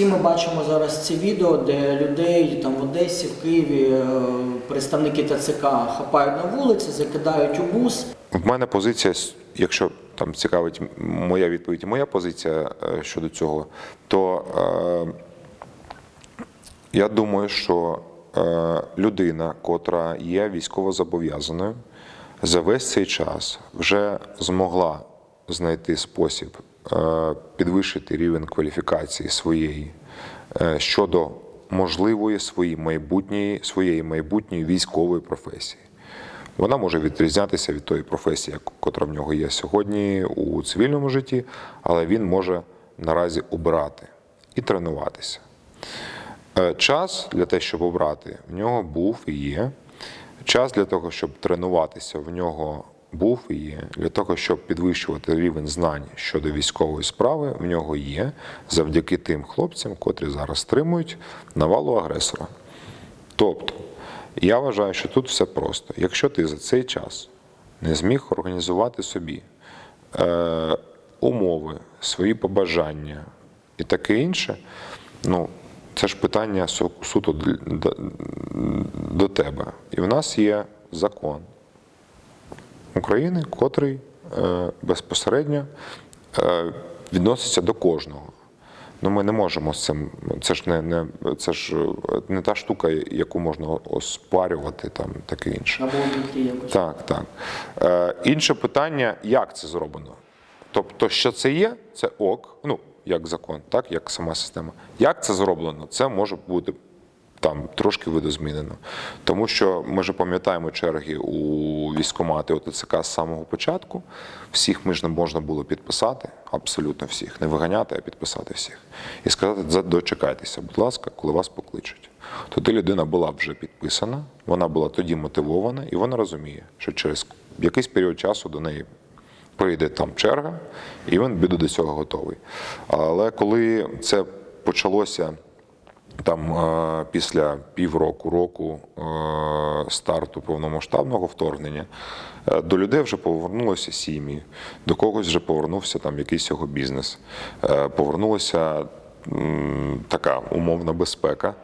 всі ми бачимо зараз ці відео, де людей там в Одесі, в Києві е, представники ТЦК хапають на вулиці, закидають у бус. В мене позиція, якщо там цікавить моя відповідь, моя позиція е, щодо цього, то е, я думаю, що е, людина, котра є військовозобов'язаною, за весь цей час вже змогла знайти спосіб підвищити рівень кваліфікації своєї е, щодо можливої своєї майбутньої, своєї майбутньої військової професії. Вона може відрізнятися від тої професії, як- котра в нього є сьогодні у цивільному житті, але він може наразі обрати і тренуватися. Е, Час для того, щоб обрати, в нього був і є. Час для того, щоб тренуватися, в нього був і є. Для того, щоб підвищувати рівень знань щодо військової справи, в нього є завдяки тим хлопцям, котрі зараз стримують навалу агресора. Тобто, я вважаю, що тут все просто. Якщо ти за цей час не зміг організувати собі е, умови, свої побажання і таке інше, ну, це ж питання су- суто до тебе. І в нас є закон України, котрий е, безпосередньо е, відноситься до кожного. Ну, ми не можемо з цим. Це ж не, не це ж е, не та штука, яку можна оспарювати, там таке інше. Або якось. Так, так. Е, інше питання, як це зроблено? Тобто, що це є, це ок, ну, як закон, так, як сама система. Як це зроблено? Це може бути там трошки видозмінено. Тому що ми ж пам'ятаємо черги у військкомати ОТЦК з самого початку. Всіх ми ж не можна було підписати, абсолютно всіх, не виганяти, а підписати всіх. І сказати, дочекайтеся, будь ласка, коли вас покличуть. Тоді людина була вже підписана, вона була тоді мотивована, і вона розуміє, що через якийсь період часу до неї прийде там черга, і він буде до цього готовий. Але коли це почалося там е, після півроку року е, старту повномасштабного вторгнення, е, до людей вже повернулися сім'ї, до когось вже повернувся там якийсь його бізнес, повернулася така умовна безпека.